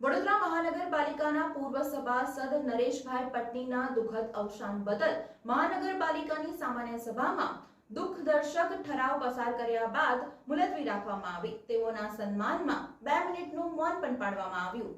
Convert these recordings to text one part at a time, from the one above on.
વડોદરા મહાનગરપાલિકાના પૂર્વ સભાસદ નરેશભાઈ પટનીના દુઃખદ અવસાન બદલ મહાનગરપાલિકાની સામાન્ય સભામાં દુઃખદર્શક ઠરાવ પસાર કર્યા બાદ મુલતવી રાખવામાં આવી. તેઓના સન્માનમાં બે મિનિટનું મૌન પણ પાડવામાં આવ્યું.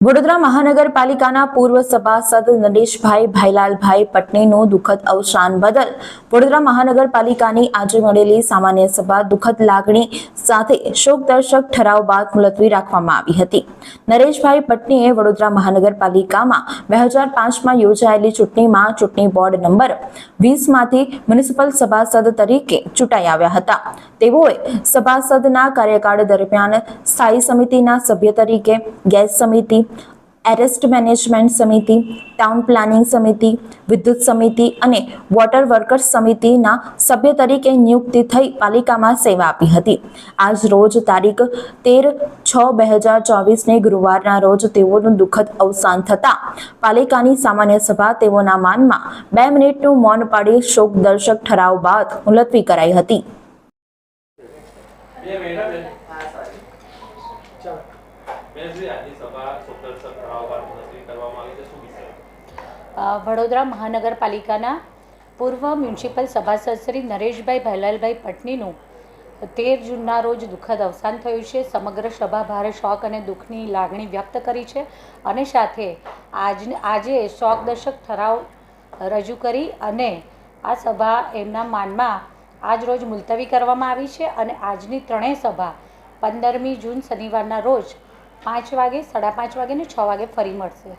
વડોદરા મહાનગરપાલિકાના પૂર્વ સભાસદ નરેશભાઈ ભાઈલાલભાઈ પટણીનું દુઃખદ અવસાન બદલ વડોદરા મહાનગરપાલિકાની આજે મળેલી સામાન્ય સભા દુઃખદ લાગણી સાથે શોકદર્શક ઠરાવ બાદ મુલતવી રાખવામાં આવી હતી. નરેશભાઈ પટનીએ વડોદરા મહાનગરપાલિકામાં બે હજાર પાંચમાં યોજાયેલી ચૂંટણીમાં ચૂંટણી બોર્ડ નંબર વીસમાંથી મ્યુનિસિપલ સભાસદ તરીકે ચૂંટાઈ આવ્યા હતા. તેઓએ સભાસદના કાર્યકાળ દરમિયાન સ્થાયી સમિતિના સભ્ય તરીકે, ગેસ સમિતિ એરેસ્ટ મેનેજમેન્ટ સમિતિ, ટાઉન પ્લાનિંગ સમિતિ, વિદ્યુત સમિતિ અને વોટર વર્કર્સ સમિતિના સભ્ય તરીકે નિયુક્તિ થઈ પાલિકામાં સેવા આપી હતી. આજ રોજ તારીખ તેર છ બે હજાર ચોવીસને ગુરુવારના રોજ તેઓનું દુઃખદ અવસાન થતાં પાલિકાની સામાન્ય સભા તેઓના માનમાં બે મિનિટનું મૌન પાડી શોકદર્શક ઠરાવ બાદ મુલતવી કરાઈ હતી. વડોદરા મહાનગરપાલિકાના પૂર્વ મ્યુનિસિપલ સભાસદ શ્રી નરેશભાઈ ભૈલાલભાઈ પટનીનું તેર જૂનના રોજ દુઃખદ અવસાન થયું છે. સમગ્ર સભા ભારે શોક અને દુઃખની લાગણી વ્યક્ત કરી છે અને સાથે આજ, આજે શોકદર્શક ઠરાવ રજૂ કરી અને આ સભા એમના માનમાં આજ રોજ મુલતવી કરવામાં આવી છે અને આજની ત્રણેય સભા પંદરમી જૂન શનિવારના રોજ પાંચ વાગે સાડા પાંચ વાગે ને છ વાગે ફરી મળશે.